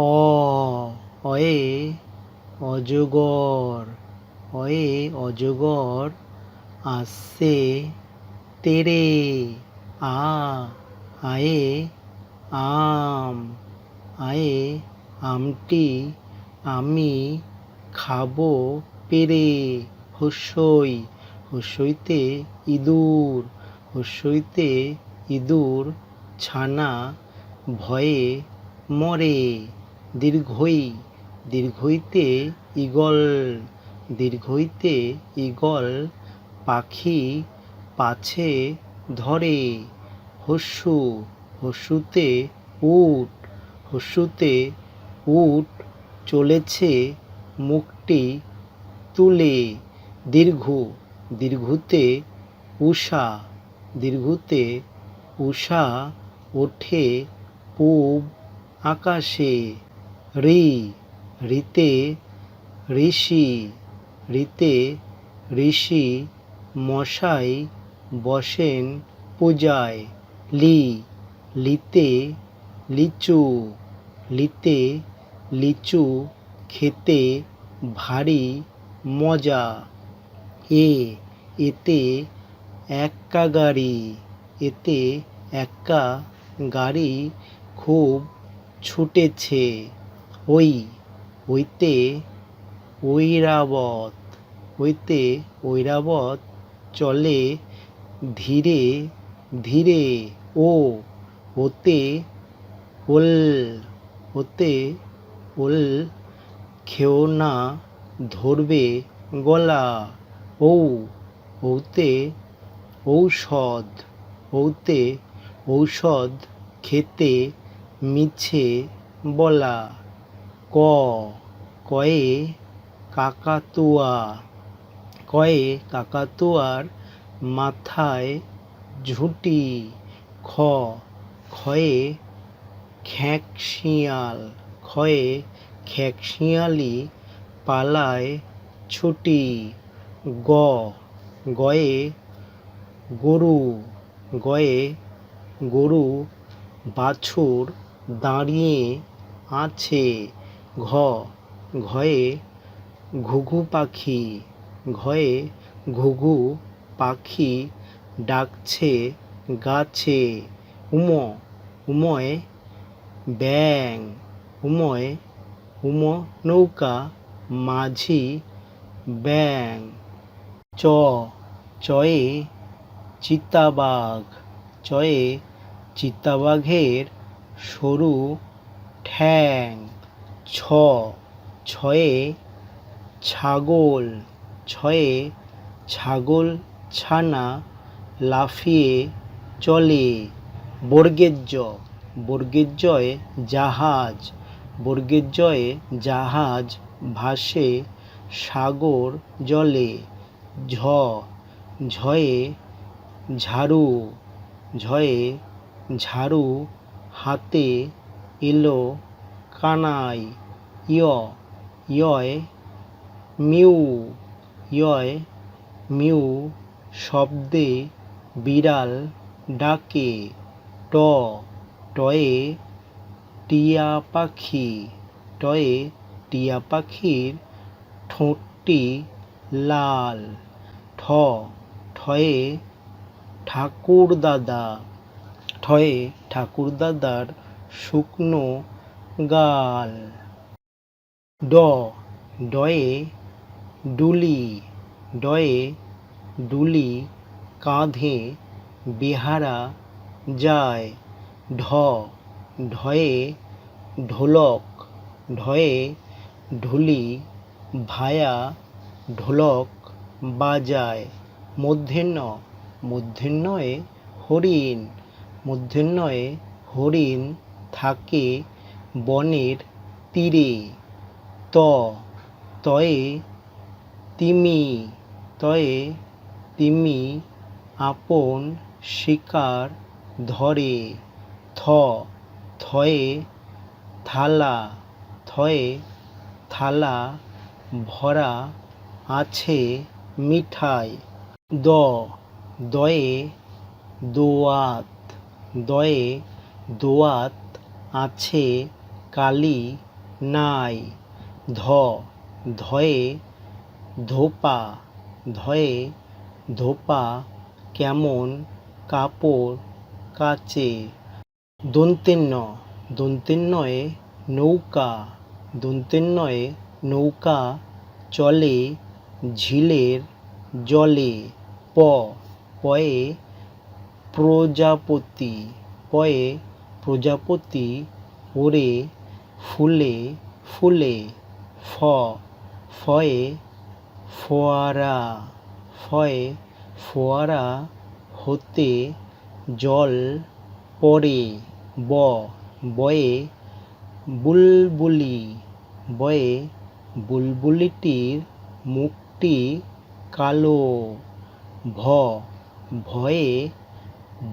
অ অয়ে অজগর অয়ে অজগর আসছে তেরে, আ, আয়ে, আম, আয়ে, আমটি আমি খাব পেরে। হস্যই হস্যইতে ইঁদুর হস্যইতে ইঁদুর ছানা ভয়ে মরে। দীর্ঘই, দীর্ঘইতে ঈগল দীর্ঘইতে ঈগল, পাখি পাছে ধরে, হস্যু, হস্যুতে উট হস্যুতে উট চলেছে মুখটি তুলে, দীর্ঘ, দীর্ঘতে উষা দীর্ঘতে উষা ওঠে পূব আকাশে। ঋ ঋতে ঋষি ঋতে ঋষি মশাই বসেন পূজায়। লি, লিতে লিচু লিতে লিচু খেতে ভারী মজা। এ, এতে এক্কা গাড়ি, এতে এক্কা গাড়ি খুব ছুটেছে। ওই ওইতে ঐরাবত ওইতে ঐরাবত চলে ধীরে ধীরে ও ওতে ওল ওতে ওল, খেও না ধরবে গলা, ঔ ওতে ঔষধ ওতে ঔষধ খেতে মিছে বলা। ক কয়ে কাকাতুয়া কয়ে কাকাতুয়ার মাথায় ঝুঁটি খ খয়ে খ্যাঁকশিয়াল খয়ে খ্যাঁকশিয়ালি পালায় ছুটি গ গয়ে গরু গয়ে গরু বাছুর দাঁড়িয়ে আছে ঘ, ঘয়ে ঘুঘু পাখি, ঘয়ে ঘুঘু পাখি ডাকছে, গাছে, উম, উময় ব্যাং উময় উম, নৌকা, মাঝি ব্যাং চ, চয়ে চিতাবাঘ, চয়ে চিতাবাঘের সরু ঠ্যাং। ছ, ছয়ে ছাগল ছয়ে ছাগল ছানা লাফিয়ে চলে। বর্গের জ বর্গের জয়ে জাহাজ বর্গের জয়ে জাহাজ ভাসে সাগর জলে। ঝ, ঝয়ে ঝাড়ু ঝয়ে ঝাড়ু হাতে এলো কানাই ইয় ইয়য় মিউ ইয়য় মিউ, শব্দে বিড়াল ডাকে, ট, টয়ে টিয়া পাখি, টয়ে টিয়া পাখির ঠোঁটটি লাল, ঠ, ঠয়ে ঠাকুর দাদা ঠয়ে ঠাকুর দাদার শুকনো গাল। ড, ডয়ে, ডুলি। ডয়ে, ডুলি, কাঁধে, বেহারা, যায়। ঢ, ঢয়ে, ঢোলক। ঢয়ে, ঢুলি, ভায়া, ঢোলক, বাজায়। মূর্ধন্য মূর্ধন্যয়ে হরিণ। মূর্ধন্যয়ে হরিণ থাকে বনের তীরে। ত, তয়ে তিমি তয়ে তিমি আপন শিকার ধরে। থ, থয়ে থালা থয়ে থালা ভরা আছে মিঠাই। দ, দয়ে দোয়াত দয়ে দোয়াত আছে কালি নাই। ধ, ধয়ে, ধোপা ধয়ে, ধোপা, কেমন কাপড় কাচে। দন্তেন্ন, দন্তেন্নয়ে নৌকা দন্তেন্নয়ে নৌকা চলে ঝিলের জলে। প, পয়ে প্রজাপতি পয়ে প্রজাপতি ওরে ফুলে ফুলে, ফ, ফয়ে, ফোয়ারা ফয়ে, ফোয়ারা হতে জল পড়ে, ব, বয়ে, বুলবুলি, বয়ে, বুলবুলিটির মুখটি কালো, ভ, ভয়ে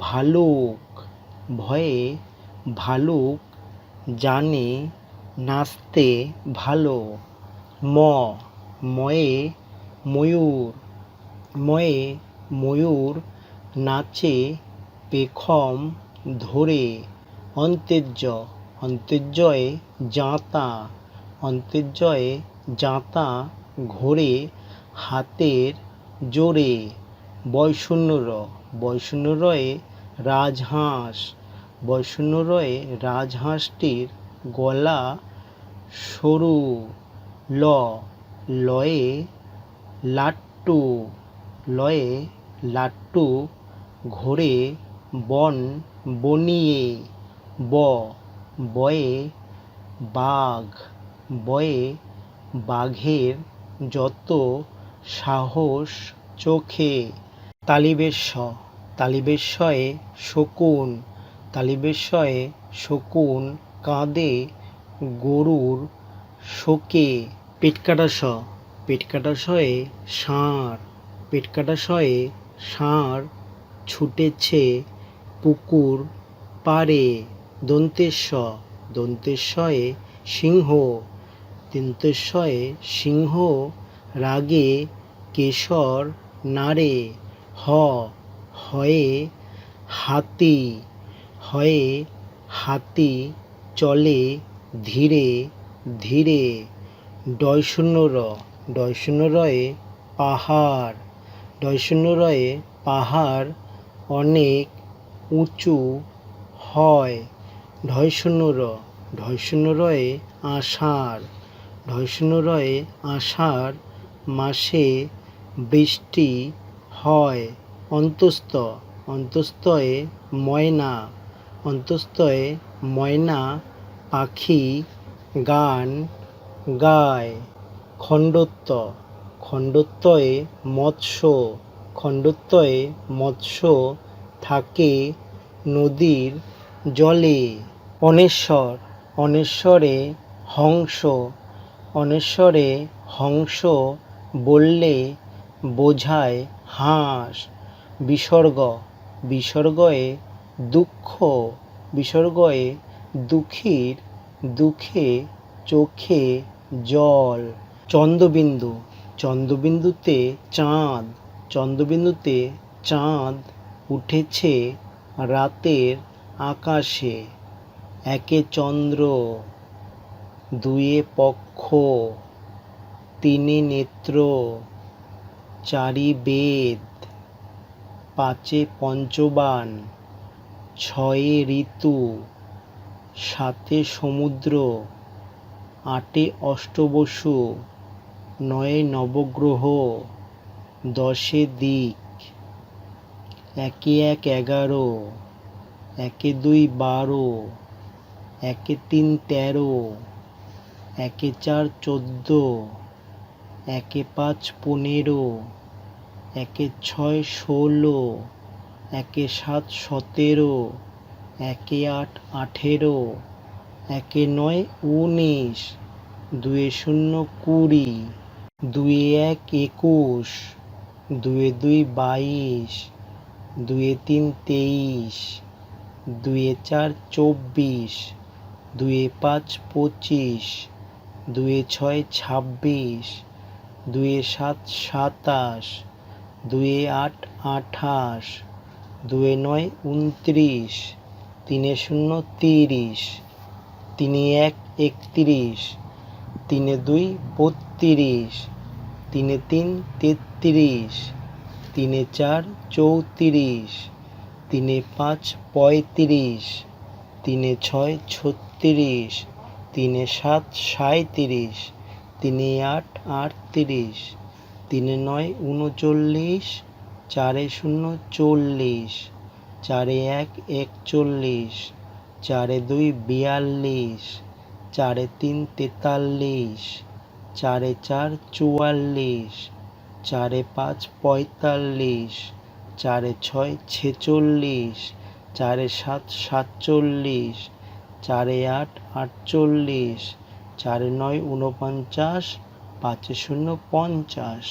ভালুক ভয়ে ভালুক জানে নাচতে ভালো। ম, ময়ে ময়ূর ময়ে ময়ূর নাচে পেখম ধরে। অন্তেজ্য অন্তেজ্যয়ে জাঁতা অন্তেজ্যয়ে জাঁতা ঘোরে হাতের জোরে। বয়শূন্যর বয়শূন্যরয়ে রাজহাঁস বয়শূন্যরয়ে রাজহাঁসটির গলা সরু ল, লয়ে লাট্টু লয়ে লাট্টু ঘোরে বন বনিয়ে, ব, বয়ে বাঘ, বয়ে বাঘের যত সাহস চোখে। তালিবেশ্য তালিবেশ্বয়ে শকুন তালিবেশ্বয়ে শকুন, কাঁদে, গরুর শোকে পেটকাটাস পেটকাটাশয়ে ষাঁড় পেটকাটাশয়ে ষাঁড় ছুটেছে পুকুর পাড়ে দন্তেশ্ব দন্তেশ্বয়ে সিংহ দন্তেশ্বয়ে সিংহ রাগে কেশর নাড়ে, হ, হয়ে হাতি হয়ে হাতি চলে ধীরে ধীরে। ডয়শূন্য র ডয়শূন্য রয়ে পাহাড় ডয়শূন্য রয়ে পাহাড় অনেক উঁচু হয়। ঢয়শূন্য র ঢয়শূন্য রয়ে আষাঢ় ঢয়শূন্য রয়ে আষাঢ় মাসে বৃষ্টি হয়। অন্তস্থ, অন্তস্থয়ে ময়না অন্তস্থয়ে ময়না পাখি গান গায়। খণ্ডত্ব, খণ্ডত্বয়ে মৎস্য খণ্ডত্বয়ে মৎস্য থাকে নদীর জলে। অনেশ্বর, অনেশ্বরে হংস অনেশ্বরে হংস বললে বোঝায় হাঁস। বিসর্গ, বিসর্গয়ে দুঃখ বিসর্গয়ে দুঃখীর দুঃখে চোখে জল। চন্দ্রবিন্দু, চন্দ্রবিন্দুতে চাঁদ চন্দ্রবিন্দুতে চাঁদ উঠেছে রাতের আকাশে। একে চন্দ্র, দুয়ে পক্ষ, তিনে নেত্র, চারি বেদ, পাঁচে পঞ্চবান। ছয়ে ঋতু, সাতে সমুদ্র, আটে অষ্টবসু, নয়ে নবগ্রহ, দশে দিক। একে এক এগারো, একে দুই বারো, একে তিন তেরো, একে চার চোদ্দ, একে পাঁচ পনেরো, একে ছয় ষোলো একে সাত সতেরো, একে আট আঠেরো, একে নয় উনিশ, দুয়ে শূন্য কুড়ি, দুয়ে এক একুশ, দুয়ে দুই বাইশ, দুয়ে তিন তেইশ, দুয়ে চার চব্বিশ, দুয়ে পাঁচ পঁচিশ, দুয়ে ছয় ছাব্বিশ, দুয়ে সাত সাতাশ, দুয়ে আট আঠাশ দুয়ে নয় উনত্রিশ, তিনে শূন্য তিরিশ, তিনে এক একত্রিশ, তিনে দুই বত্রিশ, তিনে তিন তেত্রিশ, তিনে চার চৌত্রিশ, তিনে পাঁচ পঁয়ত্রিশ, তিনে ছয় ছত্রিশ, তিনে সাত সাঁইত্রিশ, তিনে আট আটত্রিশ, তিনে নয় উনচল্লিশ চারে শূন্য চল্লিশ, চারে এক একচল্লিশ চারে দুই বিয়াল্লিশ, চারে তিন তেতাল্লিশ, চারে চার চুয়াল্লিশ, চারে পাঁচ পঁয়তাল্লিশ, চারে ছয় ছেচল্লিশ, চারে সাত সাতচল্লিশ, চারে আট আটচল্লিশ, চারে নয় ঊনপঞ্চাশ, পাঁচে শূন্য পঞ্চাশ।